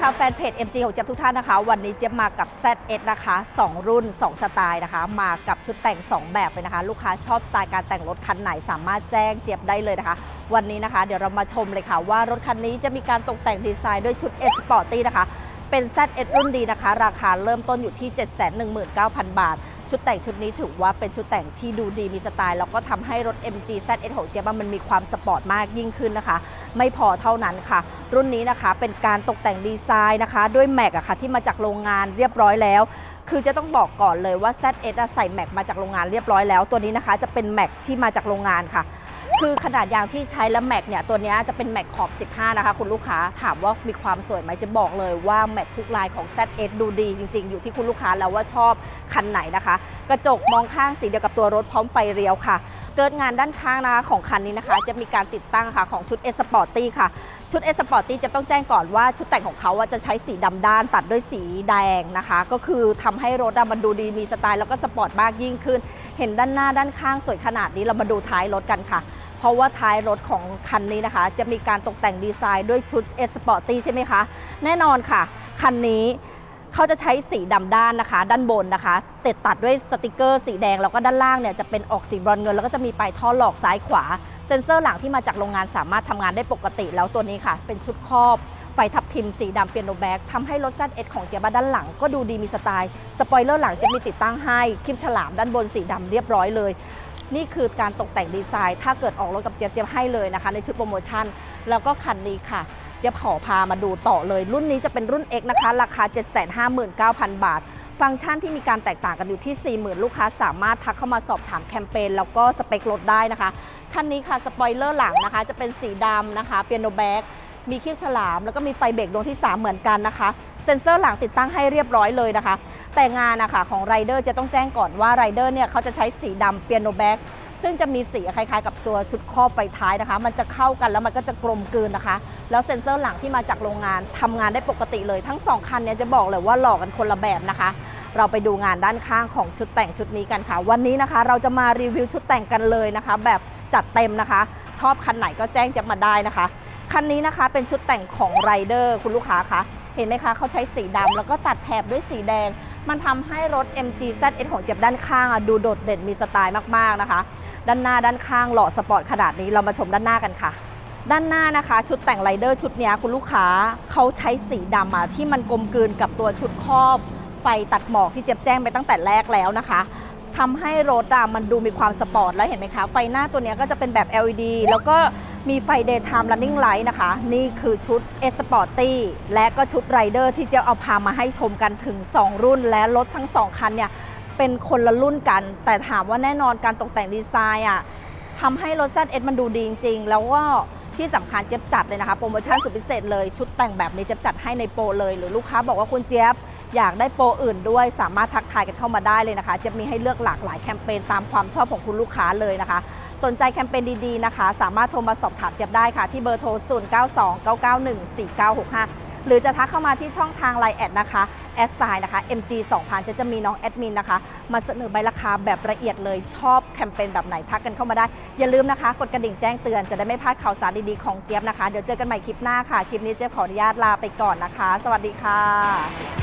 ค่ะแฟนเพจ MG ของเจี๊ยบทุกท่านนะคะ วันนี้เจี๊ยบมากับ ZS นะคะ 2 รุ่น 2 สไตล์นะคะ มากับชุดแต่ง 2 แบบเลยนะคะ ลูกค้าชอบสไตล์การแต่งรถคันไหนสามารถแจ้งเจี๊ยบได้เลยนะคะ วันนี้นะคะ เดี๋ยวเรามาชมเลยค่ะ ว่ารถคันนี้จะมีการตกแต่งดีไซน์ด้วยชุด S Sporty นะคะ เป็น ZS รุ่นดีนะคะ ราคาเริ่มต้นอยู่ที่ 719,000 บาท ชุดแต่งชุดนี้ถือว่าเป็นชุดแต่งที่ดูดีมีสไตล์แล้วก็ทำให้รถ MG ZS ของเจี๊ยบมันมีความสปอร์ตมากยิ่งขึ้นนะคะ ไม่พอเท่านั้นค่ะ รุ่นนี้นะคะเป็นการตกแต่งดีไซน์นะคะ ด้วยแม็กอะค่ะที่มาจากโรงงานเรียบร้อยแล้ว คือจะต้องบอกก่อนเลยว่า ZS อะใส่แม็กมาจากโรงงานเรียบร้อยแล้ว ตัวนี้นะคะจะเป็นแม็กที่มาจากโรงงานค่ะคือขนาดยางที่ใช้แล้วแม็กเนี่ยตัวนี้จะเป็นแม็กขอบ 15 นะคะ คุณลูกค้าถามว่ามีความสวยไหมจะบอกเลยว่าแม็กทุกลายของ ZS ดูดีจริง ๆ อยู่ที่คุณลูกค้าแล้วว่าชอบคันไหนนะคะ กระจกมองข้างสีเดียวกับตัวรถพร้อมไฟเรียวค่ะ เกิดงานด้านข้างนะคะของคันนี้นะคะ จะมีการติดตั้งค่ะของชุด S Sporty ค่ะ ชุด S Sporty จะต้องแจ้งก่อนว่าชุดแต่งของเขาอะจะใช้สีดำด้านตัดด้วยสีแดงนะคะ ก็คือทำให้รถมันดูดีมีสไตล์แล้วก็สปอร์ตมากยิ่งขึ้น เห็นด้านหน้าด้านข้างสวยขนาดนี้เรามาดูท้ายรถกันค่ะเพราะว่าท้ายรถของคันนี้นะคะ จะมีการตกแต่งดีไซน์ด้วยชุด S Sporty ใช่ไหมคะ แน่นอนค่ะ คันนี้ เขาจะใช้สีดำด้านนะคะ ด้านบนนะคะติดตัดด้วยสติกเกอร์สีแดงแล้วก็ด้านล่างเนี่ยจะเป็นออกสีบรอนเงิน แล้วก็จะมีปลายท่อหลอกซ้ายขวา เซ็นเซอร์หลังที่มาจากโรงงานสามารถทำงานได้ปกติ แล้วตัวนี้ค่ะ เป็นชุดครอบไฟทับทิมสีดำเปียโนแบ็กทำให้รถ ZS ของเจียบาด้านหลังก็ดูดีมีสไตล์ สปอยเลอร์หลังจะมีติดตั้งให้คลิปฉลามด้านบนสีดำเรียบร้อยเลย นี่คือการตกแต่งดีไซน์ ถ้าเกิดออกรถกับเจี๊ยบเจี๊ยบให้เลยนะคะ ในชุดโปรโมชั่น แล้วก็คันนี้ค่ะ เจี๊ยบขอพามาดูต่อเลย รุ่นนี้จะเป็นรุ่น X นะคะ ราคา 759,000 บาท ฟังก์ชันที่มีการแตกต่างกันอยู่ที่ 40,000 ลูกค้าสามารถทักเข้ามาสอบถามแคมเปญแล้วก็สเปครถได้นะคะคันนี้ค่ะสปอยเลอร์หลังนะคะ จะเป็นสีดำนะคะเปียโนแบ็กมีคลิปฉลาม แล้วก็มีไฟเบรกดวงที่ 3 เหมือนกันนะคะ เซ็นเซอร์หลังติดตั้งให้เรียบร้อยเลยนะคะ แต่งานนะคะของไรเดอร์จะต้องแจ้งก่อนว่าไรเดอร์เนี่ยเขาจะใช้สีดำเปียโนแบ็ก ซึ่งจะมีสีคล้ายๆ กับตัวชุดครอบไฟท้ายนะคะ มันจะเข้ากันแล้วมันก็จะกลมกลืนนะคะ แล้วเซ็นเซอร์หลังที่มาจากโรงงานทำงานได้ปกติเลย ทั้งสองคันเนี่ยจะบอกเลยว่าหลอกกันคนละแบบนะคะ เราไปดูงานด้านข้างของชุดแต่งชุดนี้กันค่ะ วันนี้นะคะเราจะมารีวิวชุดแต่งกันเลยนะคะ แบบจัดเต็มนะคะ ชอบคันไหนก็แจ้งจะมาได้นะคะคันนี้นะคะเป็นชุดแต่งของไรเดอร์คุณลูกค้าคะเห็นไหมคะเขาใช้สีดำแล้วก็ตัดแถบด้วยสีแดง มันทำให้รถ MG ZS ของเจ็บด้านข้างอะดูโดดเด่นมีสไตล์มากๆนะคะ ด้านหน้าด้านข้างหล่อสปอร์ตขนาดนี้เรามาชมด้านหน้ากันค่ะ ด้านหน้านะคะ ชุดแต่งไรเดอร์ชุดนี้คุณลูกค้าเขาใช้สีดำมาที่มันกลมกลืนกับตัวชุดครอบไฟตัดหมอกที่เจ็บแจ้งไปตั้งแต่แรกแล้วนะคะทำให้รถอะมันดูมีความสปอร์ตแล้วเห็นไหมคะ ไฟหน้าตัวนี้ก็จะเป็นแบบ LED แล้วก็ มีไฟ daytime running light นะคะ นี่คือชุด S Sporty และก็ชุดไรเดอร์ที่จะเอาพามาให้ชมกันถึง 2 รุ่น และรถทั้ง 2 คันเนี่ย เป็นคนละรุ่นกัน แต่ถามว่าแน่นอนการตกแต่งดีไซน์อะทำให้รถ ZS มันดูดีจริง ๆ แล้วก็ที่สำคัญเจี๊บจัดเลยนะคะ โปรโมชั่นสุดพิเศษเลย ชุดแต่งแบบนี้เจี๊บจัดให้ในโปรเลย หรือลูกค้าบอกว่าคุณเจี๊ยบอยากได้โปรอื่นด้วย สามารถทักทายกันเข้ามาได้เลยนะคะจี๊ยบมีให้เลือกหลากหลายแคมเปญตามความชอบของคุณลูกค้าเลยนะคะ นใจแคมเปญดีๆนะคะ สามารถโทรมาสอบถามเจี๊ยบได้ค่ะ ที่เบอร์โทร 0929914965 หรือจะทักเข้ามาที่ช่องทางไลน์แอดนะคะแอดไซน์นะคะ MG 2000จะจะมีน้องแอดมินนะคะ มาเสนอใบราคาแบบละเอียดเลยชอบแคมเปญแบบไหนทักกันเข้ามาได้ อย่าลืมนะคะ กดกระดิ่งแจ้งเตือนจะได้ไม่พลาดข่าวสารดีๆของเจี๊ยบนะคะ เดี๋ยวเจอกันใหม่คลิปหน้าค่ะ คลิปนี้เจี๊ยบขออนุญาตลาไปก่อนนะคะ สวัสดีค่ะ